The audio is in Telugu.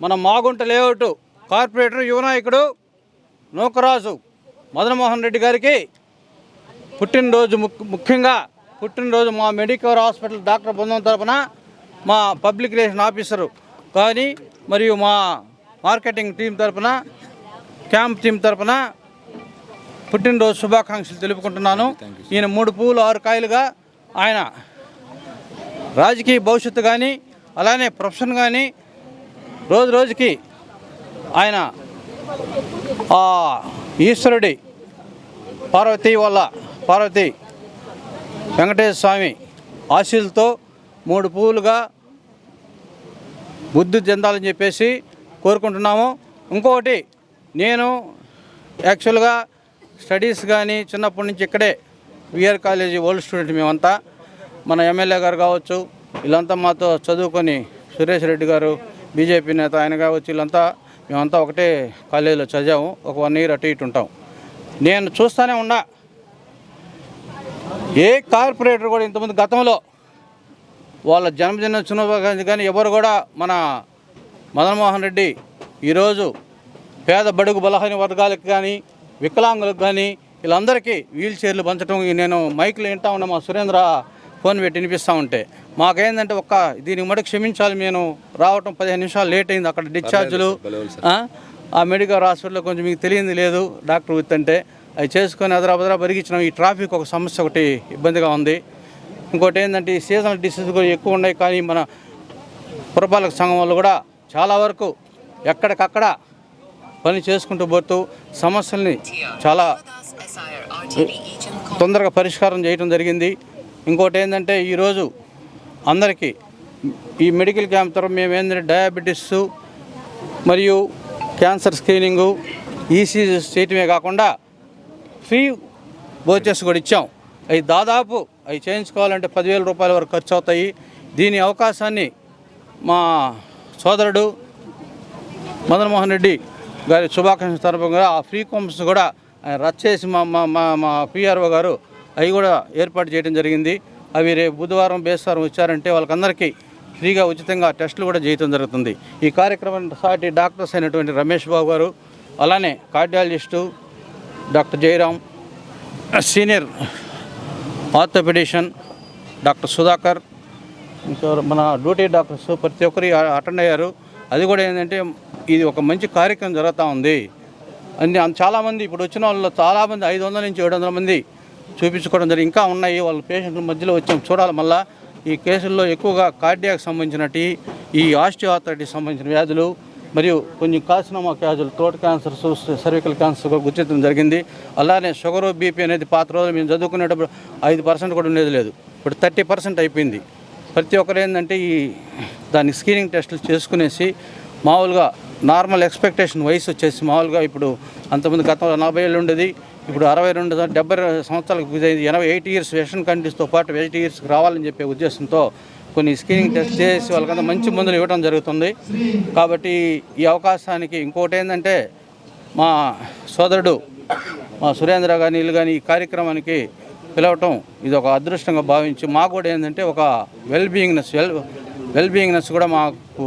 మన మాగుంట లేఅవుట్ కార్పొరేటర్ యువనాయకుడు నూకరాజు మదనమోహన్ రెడ్డి గారికి పుట్టినరోజు ముఖ్యంగా పుట్టినరోజు మా మెడికవర్ హాస్పిటల్ డాక్టర్ బృందం తరపున మా పబ్లిక్ రిలేషన్ ఆఫీసరు కానీ మరియు మా మార్కెటింగ్ టీం తరపున క్యాంప్ టీం తరపున పుట్టినరోజు శుభాకాంక్షలు తెలుపుకుంటున్నాను. ఈయన మూడు పూలు ఆరు కాయలుగా ఆయన రాజకీయ భవిష్యత్తు కానీ అలానే ప్రొఫెషన్ కానీ రోజు రోజుకి ఆయన ఆ ఈశ్వరుడి పార్వతి వల్ల పార్వతి వెంకటేశ్వర స్వామి ఆశీలతో మూడు పువ్వులుగా బుద్ధి చెందాలని చెప్పేసి కోరుకుంటున్నాము. ఇంకొకటి నేను యాక్చువల్గా స్టడీస్ కానీ చిన్నప్పటి నుంచి ఇక్కడే విఆర్ కాలేజీ ఓల్డ్ స్టూడెంట్ మేమంతా. మన ఎమ్మెల్యే గారు కావచ్చు వీళ్ళంతా మాతో చదువుకొని సురేష్ రెడ్డి గారు బీజేపీ నేత ఆయన కావచ్చు వీళ్ళంతా మేమంతా ఒకటే కాలేజీలో చదివాము. ఒక వన్ ఇయర్ అటు ఇటు ఉంటాం. నేను చూస్తూనే ఉన్నా. ఏ కార్పొరేటర్ కూడా ఇంతమంది గతంలో వాళ్ళ జన్మదినోత్సవం కానీ కానీ ఎవరు కూడా మన మదన్మోహన్ రెడ్డి ఈరోజు పేద బడుగు బలహీన వర్గాలకు కానీ వికలాంగులకు కానీ వీళ్ళందరికీ వీల్ చైర్లు పంచడం నేను మైక్లు వింటా ఉన్నా మా సురేంద్ర ఫోన్ పెట్టి వినిపిస్తూ ఉంటే. మాకేందంటే ఒక్క దీనికి మటుకు క్షమించాలి నేను రావటం పదిహేను నిమిషాలు లేట్ అయింది అక్కడ డిశ్చార్జులు. ఆ, మెడికల్ హాస్పిటల్లో కొంచెం మీకు తెలియంది లేదు డాక్టర్ విత్ అంటే. అవి చేసుకొని అదరా బరిగించినాం ఈ ట్రాఫిక్ ఒక సమస్య ఒకటి ఇబ్బందిగా ఉంది. ఇంకోటి ఏంటంటే ఈ సీజనల్ డిసీజ్ కూడా ఎక్కువ ఉన్నాయి కానీ మన పురపాలక సంఘం వాళ్ళు కూడా చాలా వరకు ఎక్కడికక్కడ పని చేసుకుంటూ పోతూ సమస్యల్ని చాలా తొందరగా పరిష్కారం చేయడం జరిగింది. ఇంకోటి ఏంటంటే ఈరోజు అందరికీ ఈ మెడికల్ క్యాంప్ తరఫు మేము ఏంటంటే డయాబెటీస్ మరియు క్యాన్సర్ స్క్రీనింగు ఈసీజీ చేయటమే కాకుండా ఫ్రీ బోచెస్ కూడా ఇచ్చాం. అవి దాదాపు అవి చేయించుకోవాలంటే పదివేల రూపాయల వరకు ఖర్చు అవుతాయి. దీని అవకాశాన్ని మా సోదరుడు మదన్మోహన్ రెడ్డి గారి శుభాకాంక్ష తరపుగా ఆ ఫ్రీ కాంప్స్ కూడా ఆయన రద్దు చేసి మా మా మా మా పిఆర్ఓ గారు అవి కూడా ఏర్పాటు చేయడం జరిగింది. అవి రేపు బుధవారం బేస్వారం వచ్చారంటే వాళ్ళకందరికీ ఫ్రీగా ఉచితంగా టెస్టులు కూడా చేయటం జరుగుతుంది. ఈ కార్యక్రమం సాటి డాక్టర్స్ అయినటువంటి రమేష్ బాబు గారు అలానే cardiologist doctor Jayaram senior orthopaedician doctor Sudhakar ఇంకా మన డ్యూటీ డాక్టర్స్ ప్రతి ఒక్కరు అటెండ్ అయ్యారు. అది కూడా ఏంటంటే ఇది ఒక మంచి కార్యక్రమం జరుగుతూ ఉంది. అన్ని చాలామంది ఇప్పుడు వచ్చిన వాళ్ళు చాలామంది ఐదు వందల నుంచి ఏడు వందల మంది చూపించుకోవడం జరిగింది. ఇంకా ఉన్నాయి వాళ్ళ పేషెంట్ల మధ్యలో వచ్చాం. చూడాలి మళ్ళా ఈ కేసుల్లో ఎక్కువగా కార్డియాకు సంబంధించినటి ఈ ఆస్టియోఆర్థరైటిస్ సంబంధించిన వ్యాధులు మరియు కొన్ని కాసినమా వ్యాధులు థ్రోట్ క్యాన్సర్స్ సర్వికల్ క్యాన్సర్ గుర్తించడం జరిగింది. అలానే షుగర్ బీపీ అనేది పాత రోజులు మేము చదువుకునేటప్పుడు ఐదు పర్సెంట్ కూడా ఉండేది లేదు. ఇప్పుడు థర్టీ పర్సెంట్ అయిపోయింది. ప్రతి ఒక్కరు ఏంటంటే ఈ దాని స్క్రీనింగ్ టెస్టులు చేసుకునేసి మామూలుగా నార్మల్ ఎక్స్పెక్టేషన్ వయసు వచ్చేసి మామూలుగా ఇప్పుడు అంతమంది గతంలో నలభై ఏళ్ళు ఉండేది. ఇప్పుడు అరవై రెండు డెబ్బై సంవత్సరాలకు ఎనభై ఎయిట్ ఇయర్స్ వెస్టర్న్ కంట్రీస్తో పాటు ఎయిట్ ఇయర్స్కి రావాలని చెప్పే ఉద్దేశంతో కొన్ని స్క్రీనింగ్ టెస్ట్ చేసి వాళ్ళకంతా మంచి మందులు ఇవ్వడం జరుగుతుంది. కాబట్టి ఈ అవకాశానికి ఇంకోటి ఏంటంటే మా సోదరుడు మా సురేంద్ర కానీ వీళ్ళు కానీ ఈ కార్యక్రమానికి పిలవటం ఇది ఒక అదృష్టంగా భావించి మాకు కూడా ఏంటంటే ఒక well beingness well well beingness కూడా మాకు